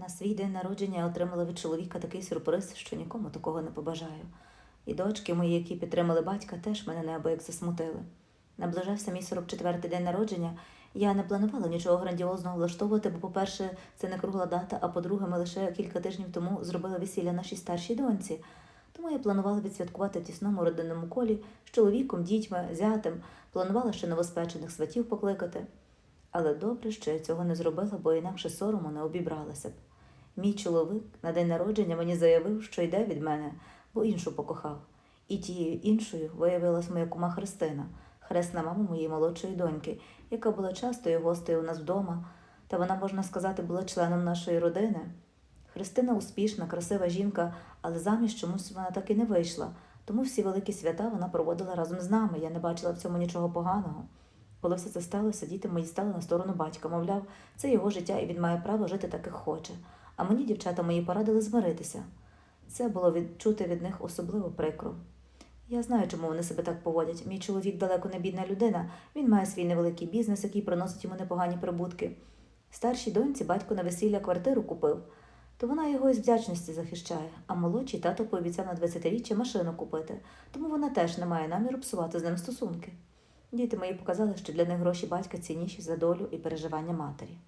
На свій день народження я отримала від чоловіка такий сюрприз, що нікому такого не побажаю. І дочки мої, які підтримали батька, теж мене неабияк засмутили. Наближався мій 44-й день народження. Я не планувала нічого грандіозного влаштовувати, бо, по-перше, це не кругла дата, а по-друге, ми лише кілька тижнів тому зробили весілля нашій старшій доньці. Тому я планувала відсвяткувати в тісному родинному колі з чоловіком, дітьми, зятем, планувала ще новоспечених сватів покликати. Але добре, що я цього не зробила, бо інакше сорому не обібралася б. Мій чоловік на день народження мені заявив, що йде від мене, бо іншу покохав. І тією іншою виявилась моя кума Христина, хресна мама моєї молодшої доньки, яка була частою гостею у нас вдома, та вона, можна сказати, була членом нашої родини. Христина успішна, красива жінка, але заміж чомусь вона так і не вийшла, тому всі великі свята вона проводила разом з нами. Я не бачила в цьому нічого поганого. Коли все це сталося, діти мої стали на сторону батька, мовляв, це його життя і він має право жити так, як хоче. А мені дівчата мої порадили змиритися. Це було відчути від них особливо прикро. Я знаю, чому вони себе так поводять. Мій чоловік далеко не бідна людина, він має свій невеликий бізнес, який приносить йому непогані прибутки. Старшій доньці батько на весілля квартиру купив, то вона його із вдячності захищає, а молодший тато пообіцяв на 20-річчя машину купити, тому вона теж не має наміру псувати з ним стосунки. Діти мої показали, що для них гроші батька цінніші за долю і переживання матері.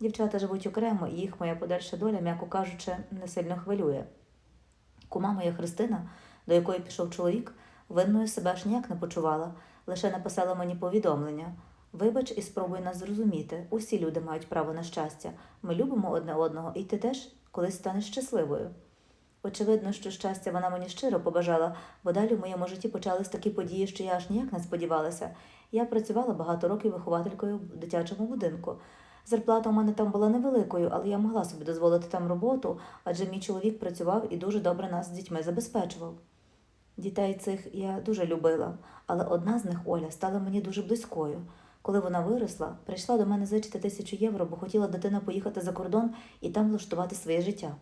Дівчата живуть окремо, і їх моя подальша доля, м'яко кажучи, не сильно хвилює. Кума моя Христина, до якої пішов чоловік, винною себе аж ніяк не почувала, лише написала мені повідомлення. Вибач і спробуй нас зрозуміти. Усі люди мають право на щастя. Ми любимо одне одного, і ти теж колись станеш щасливою. Очевидно, що щастя вона мені щиро побажала, бо далі в моєму житті почались такі події, що я аж ніяк не сподівалася. Я працювала багато років вихователькою в дитячому будинку. Зарплата у мене там була невеликою, але я могла собі дозволити там роботу, адже мій чоловік працював і дуже добре нас з дітьми забезпечував. Дітей цих я дуже любила, але одна з них, Оля, стала мені дуже близькою. Коли вона виросла, прийшла до мене зичити тисячу євро, бо хотіла дитина поїхати за кордон і там влаштувати своє життя.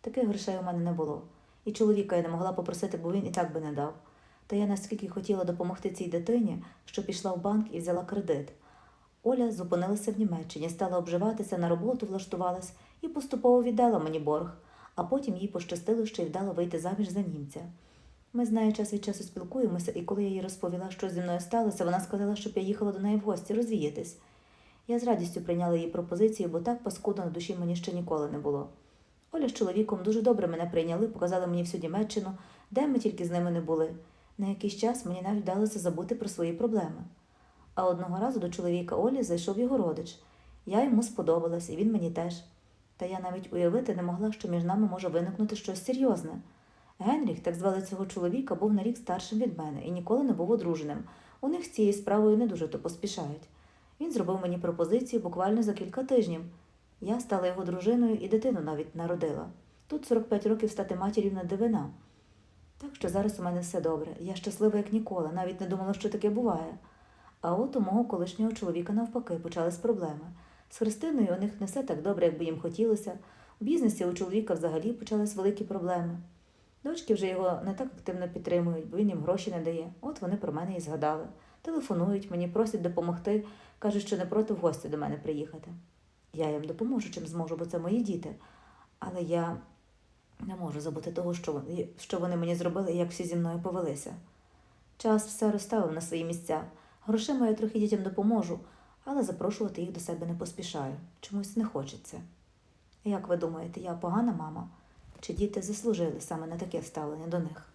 Таких грошей у мене не було. І чоловіка я не могла попросити, бо він і так би не дав. Та я наскільки хотіла допомогти цій дитині, що пішла в банк і взяла кредит. Оля зупинилася в Німеччині, стала обживатися, на роботу влаштувалась і поступово віддала мені борг, а потім їй пощастило, що й вдала вийти заміж за німця. Ми з нею час від часу спілкуємося, і коли я їй розповіла, що зі мною сталося, вона сказала, щоб я їхала до неї в гості розвіятись. Я з радістю прийняла її пропозицію, бо так паскудно на душі мені ще ніколи не було. Оля з чоловіком дуже добре мене прийняли, показали мені всю Німеччину, де ми тільки з ними не були. На якийсь час мені навіть вдалося забути про свої проблеми. А одного разу до чоловіка Олі зайшов його родич. Я йому сподобалась, і він мені теж. Та я навіть уявити не могла, що між нами може виникнути щось серйозне. Генріх, так звали цього чоловіка, був на рік старшим від мене і ніколи не був одруженим. У них з цією справою не дуже то поспішають. Він зробив мені пропозицію буквально за кілька тижнів. Я стала його дружиною і дитину навіть народила. Тут 45 років стати матір'ю не дивина. Так що зараз у мене все добре. Я щаслива, як ніколи, навіть не думала, що таке буває. А от у мого колишнього чоловіка навпаки почались проблеми. З Христиною у них не все так добре, як би їм хотілося. У бізнесі у чоловіка взагалі почались великі проблеми. Дочки вже його не так активно підтримують, бо він їм гроші не дає. От вони про мене і згадали. Телефонують мені, просять допомогти, кажуть, що не проти в гості до мене приїхати. Я їм допоможу, чим зможу, бо це мої діти. Але я не можу забути того, що вони, що вони мені зробили і як всі зі мною повелися. Час все розставив на свої місця. Грошима я трохи дітям допоможу, але запрошувати їх до себе не поспішаю. Чомусь не хочеться. Як ви думаєте, я погана мама? Чи діти заслужили саме на таке ставлення до них?